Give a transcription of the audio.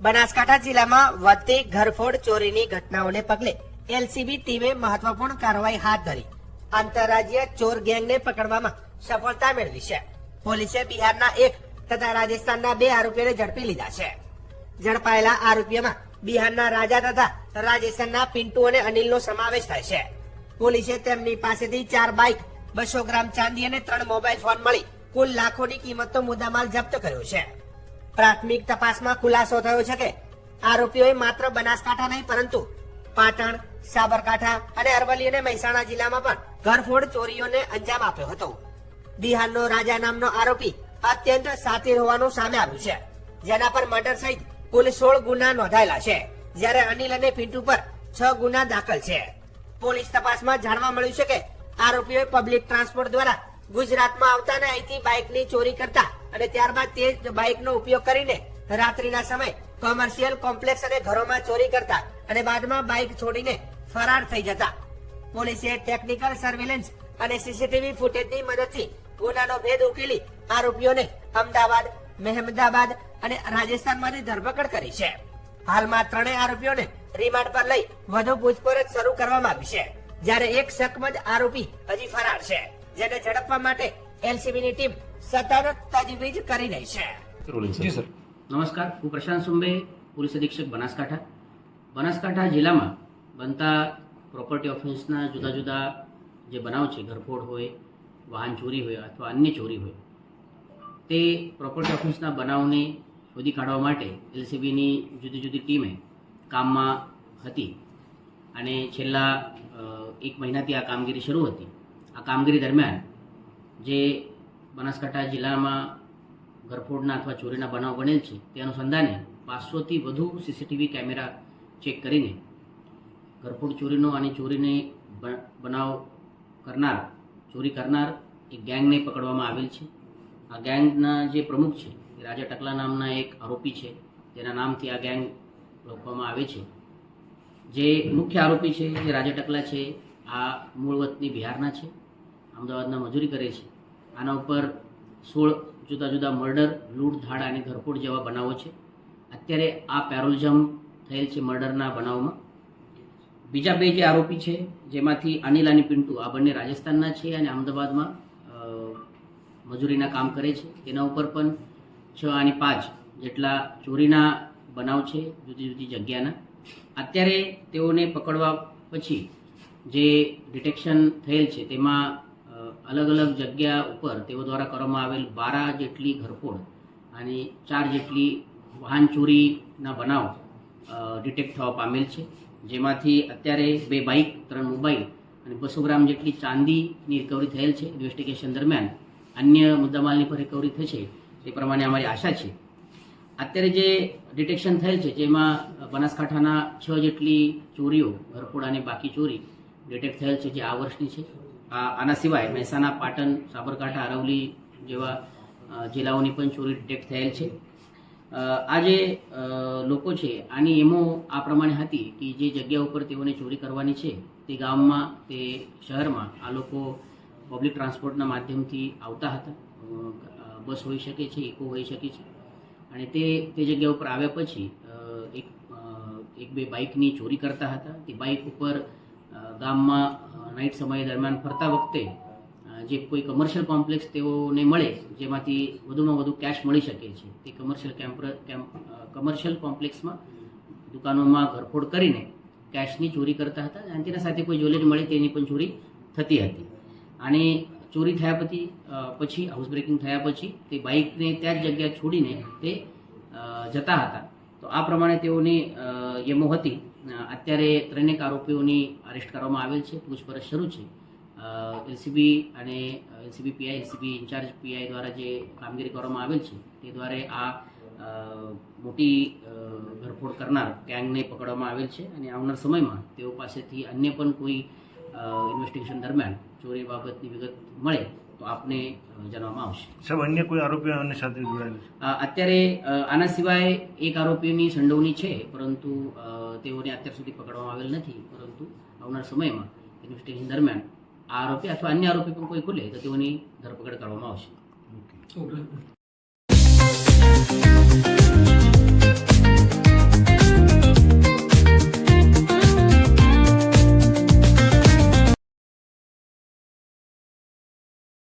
બનાસકાંઠા જિલ્લામાં વધતી ઘરફોડ ચોરીની ઘટનાઓને પગલે એલસીબી ટીમે મહત્વપૂર્ણ કાર્યવાહી હાથ ધરી. આંતરરાજ્ય ચોર ગેંગને પકડવામાં સફળતા મેળવી છે. પોલીસે બિહારના એક તથા રાજસ્થાનના બે આરોપીઓને ઝડપી લીધા છે. ઝડપાયેલા આરોપીઓમાં બિહારના રાજા તથા રાજસ્થાનના પિન્ટુ અને અનિલનો સમાવેશ થાય છે. પોલીસે તેમની પાસેથી ચાર બાઇક, બસો ગ્રામ ચાંદી અને ત્રણ મોબાઈલ ફોન મળી કુલ લાખોની કિંમતનો મુદ્દામાલ જપ્ત કર્યો છે. પ્રાથમિક તપાસમાં ખુલાસો થયો છે કે આરોપીઓએ માત્ર બનાસકાંઠા નહીં, પરંતુ પાટણ, સાબરકાંઠા અને અરવલ્લી અને મહેસાણા જિલ્લામાં પણ ઘરફોડ ચોરીઓને અંજામ આપ્યો હતો. બિહારનો રાજા નામનો આરોપી અત્યંત સાતીર હોવાનું સામે આવ્યું છે. જેના પર મર્ડર સહિત કુલ સોળ ગુના નોંધાયેલા છે, જ્યારે અનિલ અને પિન્ટુ પર છ ગુના દાખલ છે. પોલીસ તપાસમાં જાણવા મળ્યું છે કે આરોપીઓએ પબ્લિક ટ્રાન્સપોર્ટ દ્વારા ગુજરાતમાં આવતા ને અહીંથી બાઇકની ચોરી કરતા અને ત્યારબાદ તે બાઇકનો ઉપયોગ કરીને રાત્રિના સમય કોમર્શિયલ કોમ્પ્લેક્સ અને ઘરોમાં ચોરી કરતા અને બાદમાં બાઇક છોડીને ફરાર થઈ જતા. પોલીસે ટેકનિકલ સર્વેલન્સ અને સીસીટીવી ફૂટેજની મદદથી ગુનાનો ભેદ ઉકેલી આરોપીઓને અમદાવાદ, મહેમદાબાદ અને રાજસ્થાનમાંથી ધરપકડ કરી છે. હાલમાં ત્રણેય આરોપીઓને રિમાન્ડ પર લઈ વધુ પૂછપરછ શરૂ કરવામાં આવી છે. જ્યારે એક શકમદ આરોપી હજી ફરાર છે. જેને ઝડપવા માટે એલસીબીની ટીમ સતત તજવીજ કરી રહી છે. જી સર. નમસ્કાર. હું પ્રશાંત સુંબે પોલીસ અધિક્ષક બનાસકાંઠા. બનાસકાંઠા જિલ્લામાં બનતા પ્રોપર્ટી ઓફેન્સના જુદા જુદા જે બનાવ છે ઘરફોડ હોય વાહન ચોરી હોય અથવા અન્ય ચોરી હોય તે પ્રોપર્ટી ઓફેન્સના બનાવને શોધી કાઢવા માટે એલસીબીની જુદી જુદી ટીમે કામમાં હતી. અને છેલ્લા એક મહિનાથી આ કામગીરી શરૂ હતી. આ કામગીરી દરમિયાન જે બનાસકાંઠા જિલ્લામાં ઘરફોડના અથવા ચોરીના બનાવ બનેલ છે, તે અનુસંધાને પાંચસોથી વધુ સીસીટીવી કેમેરા ચેક કરીને ઘરફોડ ચોરીનો અને ચોરીને બનાવ કરનાર, ચોરી કરનાર એક ગેંગને પકડવામાં આવેલ છે. આ ગેંગના જે પ્રમુખ છે, એ રાજા ટકલા નામના એક આરોપી છે. તેના નામથી આ ગેંગ લોકવામાં આવે છે. જે મુખ્ય આરોપી છે, જે રાજા ટકલા છે, આ મૂળ વતની બિહારના છે. અમદાવાદના મજૂરી કરે છે. આના ઉપર સોળ જુદા જુદા મર્ડર, લૂંટ ધાડ અને ધરપોડ જેવા બનાવો છે. અત્યારે આ પેરોલિઝમ થયેલ છે મર્ડરના બનાવમાં. બીજા બે જે આરોપી છે, જેમાંથી અનિલ અને પિન્ટુ, આ બંને રાજસ્થાનના છે અને અમદાવાદમાં મજૂરીના કામ કરે છે. તેના ઉપર પણ છ અને પાંચ જેટલા ચોરીના બનાવ છે જુદી જુદી જગ્યાના. અત્યારે તેઓને પકડવા પછી જે ડિટેક્શન થયેલ છે, તેમાં અલગ અલગ જગ્યા ઉપર તેઓ દ્વારા કરવામાં આવેલ બારા જેટલી ઘરફોડ અને ચાર જેટલી વાહન ચોરીના બનાવ ડિટેક્ટ થવા પામેલ છે. જેમાંથી અત્યારે બે બાઇક, ત્રણ મોબાઈલ અને બસો ગ્રામ જેટલી ચાંદીની રિકવરી થયેલ છે. ઇન્વેસ્ટિગેશન દરમિયાન અન્ય મુદ્દામાલની પણ રિકવરી થશે તે પ્રમાણે અમારી આશા છે. અત્યારે જે ડિટેક્શન થયેલ છે, જેમાં બનાસકાંઠાના છ જેટલી ચોરીઓ, ઘરફોડ અને બાકી ચોરી ડિટેક્ટ થયેલ છે, જે આ વર્ષની છે. આના સિવાય મહેસાણા, પાટણ, સાબરકાંઠા અરવલી જેવા જિલ્લાઓની પણ ચોરી ડિટેક્ટ થયેલ છે. આ જે લોકો છે, આની એમો આ પ્રમાણે હતી કે જે જગ્યા ઉપર તેઓને ચોરી કરવાની છે, તે ગામમાં તે શહેરમાં આ લોકો પબ્લિક ટ્રાન્સપોર્ટના માધ્યમથી આવતા હતા. બસ હોઈ શકે છે ઇકો હોઈ શકે છે. અને તે તે જગ્યા ઉપર આવ્યા પછી એક એક બે બાઇકની ચોરી કરતા હતા. તે બાઇક ઉપર ગામમાં નાઇટ સમય દરમિયાન ફરતા વખતે જે કોઈ કમર્શિયલ કોમ્પ્લેક્સ તેઓને મળે, જેમાંથી વધુમાં વધુ કેશ મળી શકે છે, તે કમર્શિયલ કેમ્પ કમર્શિયલ કોમ્પ્લેક્સમાં દુકાનોમાં ઘરફોડ કરીને કેશની ચોરી કરતા હતા અને તેના સાથે કોઈ જ્વેલરી મળે તેની પણ ચોરી થતી હતી. અને ચોરી થયા પછી પછી હાઉસ બ્રેકિંગ થયા પછી તે બાઇકને ત્યાં જ જગ્યા છોડીને તે જતા હતા. તો આ પ્રમાણે તેઓની યમો હતી. અત્યારે ત્રણેક આરોપીઓની અરેસ્ટ કરવામાં આવેલ છે, પૂછપરછ શરૂ છે. એલસીબી અને LCB PI LCB incharge PI દ્વારા જે કામગીરી કરવામાં આવેલ છે, તે દ્વારા આ મોટી ધરપોડ કરનાર ગેંગને પકડવામાં આવેલ છે અને આવનાર સમયમાં તેઓ પાસેથી અન્ય પણ કોઈ ઇન્વેસ્ટિગેશન દરમિયાન ચોરી બાબતની વિગત મળે તો આપને જણાવવામાં આવશે. સાહેબ અન્ય કોઈ આરોપી આની સાથે જોડાયેલા અત્યારે આના સિવાય એક આરોપીની સંડોવણી છે પરંતુ તેઓને અત્યાર સુધી પકડવામાં આવેલ નથી પરંતુ આવનાર સમયમાં ઇન્વેસ્ટિગેશન દરમિયાન આ આરોપી અથવા અન્ય આરોપી પણ કોઈ ખુલે તો તેઓની ધરપકડ કરવામાં આવશે. ઓકે.